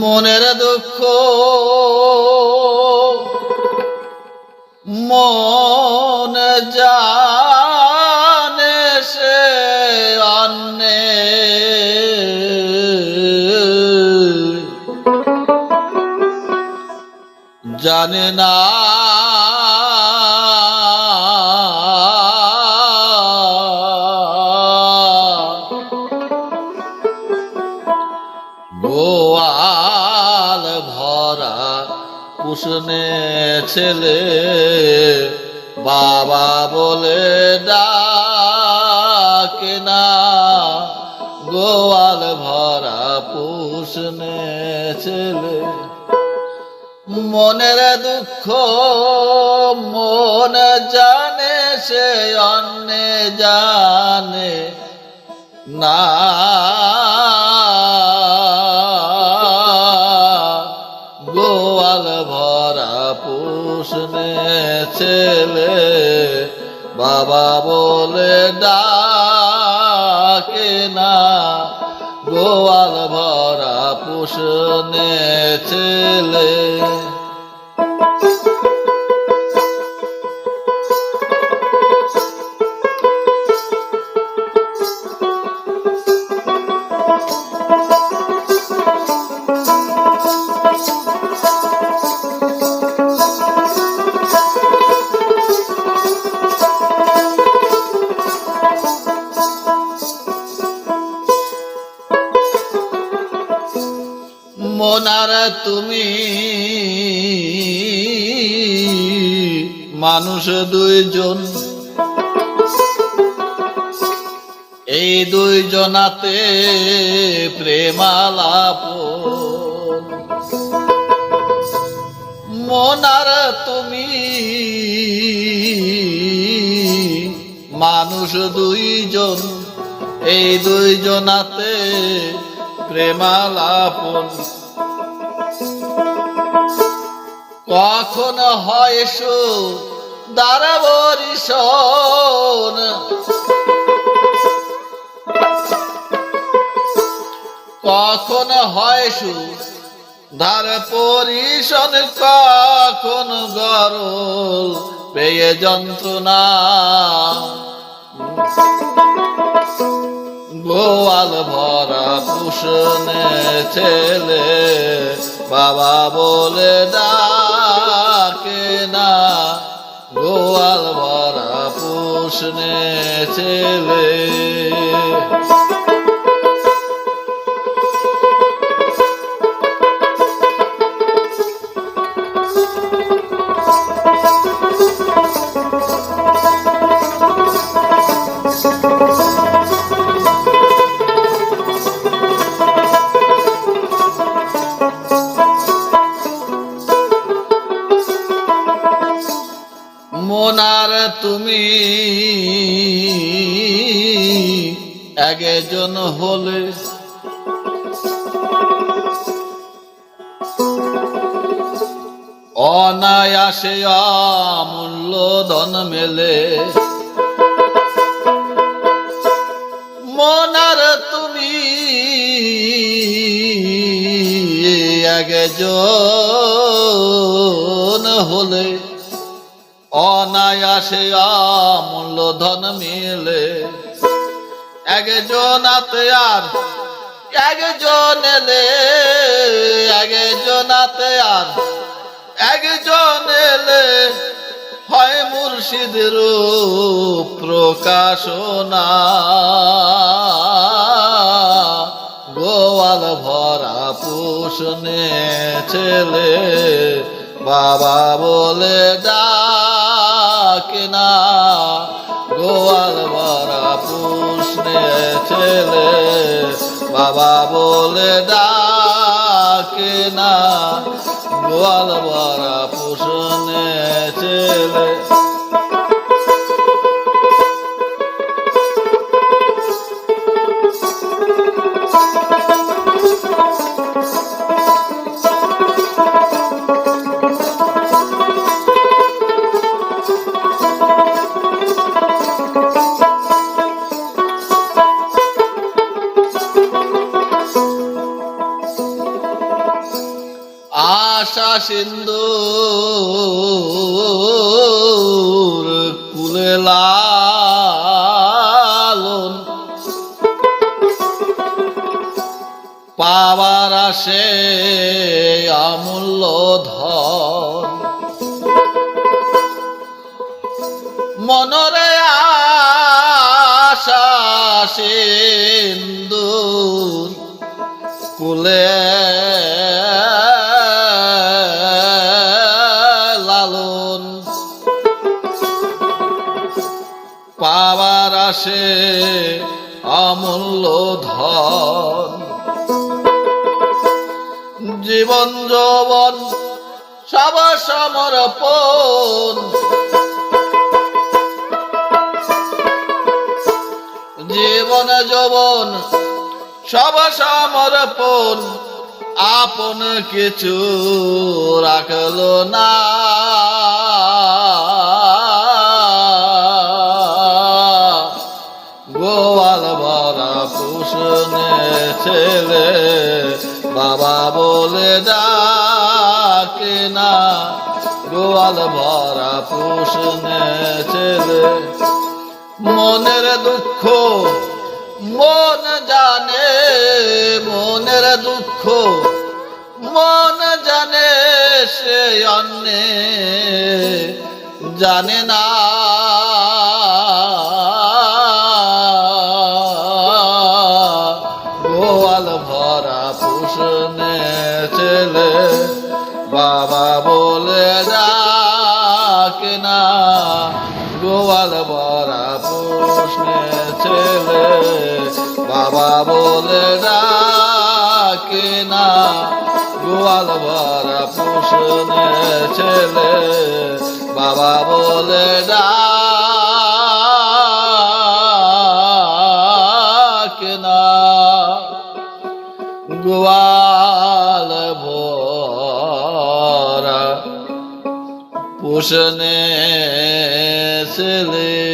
মনের দুঃখ মন জানে সে অন্যে। জানে না গোয়াল কুসনে ছেলে, বাবা বলে ডাকে না। গোয়াল ভরা পুষনে ছেলে, মনের দুঃখ মন জানে, সে অন্য জানে না। ছেলে বাবা বলে ডাকে না। গোয়াল ভরা পুষনে ছেলে। মনার তুমি মানুষ দুইজন। এই দুইজনাতে প্রেমালাপ। মনার তুমি মানুষ দুইজন। এই দুইজনাতে প্রেমালাপন। কখন হয় সু দারবরিশন কখন হয় সু ধার পরিশন কখন গরল পেয়ে যন্ত্রণা। গোয়াল ভরা পুষনে ছেলে বাবা বলে ডাকে পুষনে ছেলে তুমি একজন হলে। অনায়াসে অমূল্য ধন মেলে। মনার তুমি একজন হলে। অনায়াসে অমূল্য ধন মিলে। একজনাতে আর একজন এলে। একজনাতে আর একজন এলে। হয় মুর্শিদ রূপ প্রকাশনা। গোয়াল ভরা পুষনে ছেলে বাবা বলে ডাকে বাবা বলে ডাকে না গোয়াল ভরা পোষণে ছেলে সিন্ধু কুলে লালন। পাবার আসে অমূল্য ধন মনরে আশা সিন্ধু কুলে আসে অমূল্য ধন। জীবন যৌবন সব সমর্পণ জীবন যৌবন সব সমর্পণ আপন কিছু রাখল না। বলে ডাকে না। গোয়াল ভরা পুষনে ছেলে মনের দুঃখ, মন জানে, মনের দুঃখ, মন জানে সে অন্যে। জানে না। গোয়াল ভরা পুষনে ছেলে, বাবা বলে ডাকে না। গোয়াল ভরা পুষনে ছেলে, বাবা বলে ডাকে না। গোয়াল ভরা পুষনে ছেলে, বাবা বলে ডাকে না। গোয়াল ভরা পুষনে ছেলে